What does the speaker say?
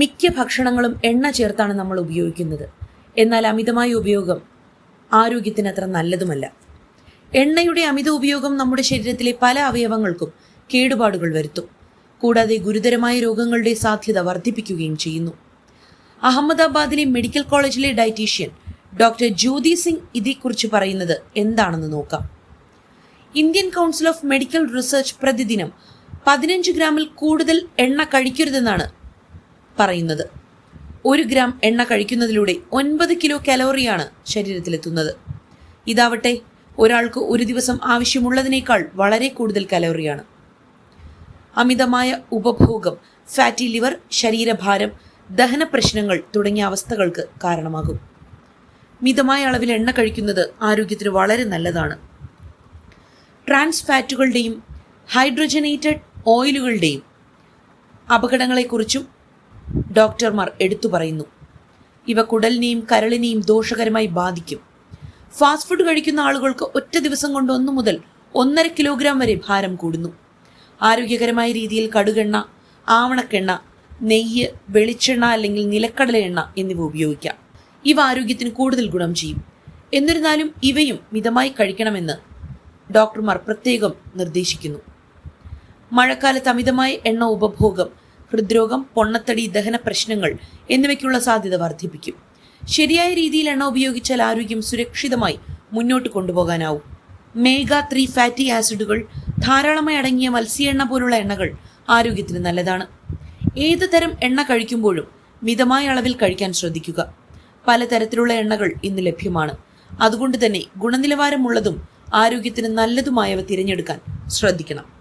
മിക്ക ഭക്ഷണങ്ങളും എണ്ണ ചേർത്താണ് നമ്മൾ ഉപയോഗിക്കുന്നത്. എന്നാൽ അമിതമായ ഉപയോഗം ആരോഗ്യത്തിന് അത്ര നല്ലതുമല്ല. എണ്ണയുടെ അമിത ഉപയോഗം നമ്മുടെ ശരീരത്തിലെ പല അവയവങ്ങൾക്കും കേടുപാടുകൾ വരുത്തും. കൂടാതെ ഗുരുതരമായ രോഗങ്ങളുടെ സാധ്യത വർദ്ധിപ്പിക്കുകയും ചെയ്യുന്നു. അഹമ്മദാബാദിലെ മെഡിക്കൽ കോളേജിലെ ഡയറ്റീഷ്യൻ ഡോക്ടർ ജ്യോതി സിംഗ് ഇതേക്കുറിച്ച് പറയുന്നത് എന്താണെന്ന് നോക്കാം. Indian council of medical research പ്രതിദിനം പതിനഞ്ച് ഗ്രാമിൽ കൂടുതൽ എണ്ണ കഴിക്കരുതെന്നാണ് പറയുന്നത്. ഒരു ഗ്രാം എണ്ണ കഴിക്കുന്നതിലൂടെ ഒൻപത് കിലോ കലോറിയാണ് ശരീരത്തിലെത്തുന്നത്. ഇതാവട്ടെ ഒരാൾക്ക് ഒരു ദിവസം ആവശ്യമുള്ളതിനേക്കാൾ വളരെ കൂടുതൽ കലോറിയാണ്. അമിതമായ ഉപഭോഗം ഫാറ്റി ലിവർ ശരീരഭാരം ദഹന പ്രശ്നങ്ങൾ തുടങ്ങിയ അവസ്ഥകൾക്ക് കാരണമാകും. മിതമായ അളവിൽ എണ്ണ കഴിക്കുന്നത് ആരോഗ്യത്തിന് വളരെ നല്ലതാണ്. ട്രാൻസ് ഫാറ്റുകളുടെയും ഹൈഡ്രജനേറ്റഡ് ഓയിലുകളുടെയും അപകടങ്ങളെക്കുറിച്ചും ഡോക്ടർമാർ എടുത്തു പറയുന്നു. ഇവ കുടലിനെയും കരളിനെയും ദോഷകരമായി ബാധിക്കും. ഫാസ്റ്റ് ഫുഡ് കഴിക്കുന്ന ആളുകൾക്ക് ഒറ്റ ദിവസം കൊണ്ട് ഒന്നു മുതൽ ഒന്നര കിലോഗ്രാം വരെ ഭാരം കൂടുന്നു. ആരോഗ്യകരമായ രീതിയിൽ കടുകെണ്ണ ആവണക്കെണ്ണ നെയ്യ് വെളിച്ചെണ്ണ അല്ലെങ്കിൽ നിലക്കടല എണ്ണ എന്നിവ ഉപയോഗിക്കാം. ഇവ ആരോഗ്യത്തിന് കൂടുതൽ ഗുണം ചെയ്യും. എന്നിരുന്നാലും ഇവയും മിതമായി കഴിക്കണമെന്ന് ഡോക്ടർമാർ പ്രത്യേകം നിർദ്ദേശിക്കുന്നു. മഴക്കാലത്ത് അമിതമായ എണ്ണ ഉപഭോഗം ഹൃദ്രോഗം പൊണ്ണത്തടി ദഹന പ്രശ്നങ്ങൾ എന്നിവയ്ക്കുള്ള സാധ്യത വർദ്ധിപ്പിക്കും. ശരിയായ രീതിയിൽ എണ്ണ ഉപയോഗിച്ചാൽ ആരോഗ്യം സുരക്ഷിതമായി മുന്നോട്ട് കൊണ്ടുപോകാനാവും. മേഗ ത്രീ ഫാറ്റി ആസിഡുകൾ ധാരാളമായി അടങ്ങിയ മത്സ്യ എണ്ണ പോലുള്ള എണ്ണകൾ ആരോഗ്യത്തിന് നല്ലതാണ്. ഏത് തരം എണ്ണ കഴിക്കുമ്പോഴും മിതമായ അളവിൽ കഴിക്കാൻ ശ്രദ്ധിക്കുക. പലതരത്തിലുള്ള എണ്ണകൾ ഇന്ന് ലഭ്യമാണ്. അതുകൊണ്ട് തന്നെ ഗുണനിലവാരമുള്ളതും ആരോഗ്യത്തിന് നല്ലതുമായവ തിരഞ്ഞെടുക്കാൻ ശ്രദ്ധിക്കണം.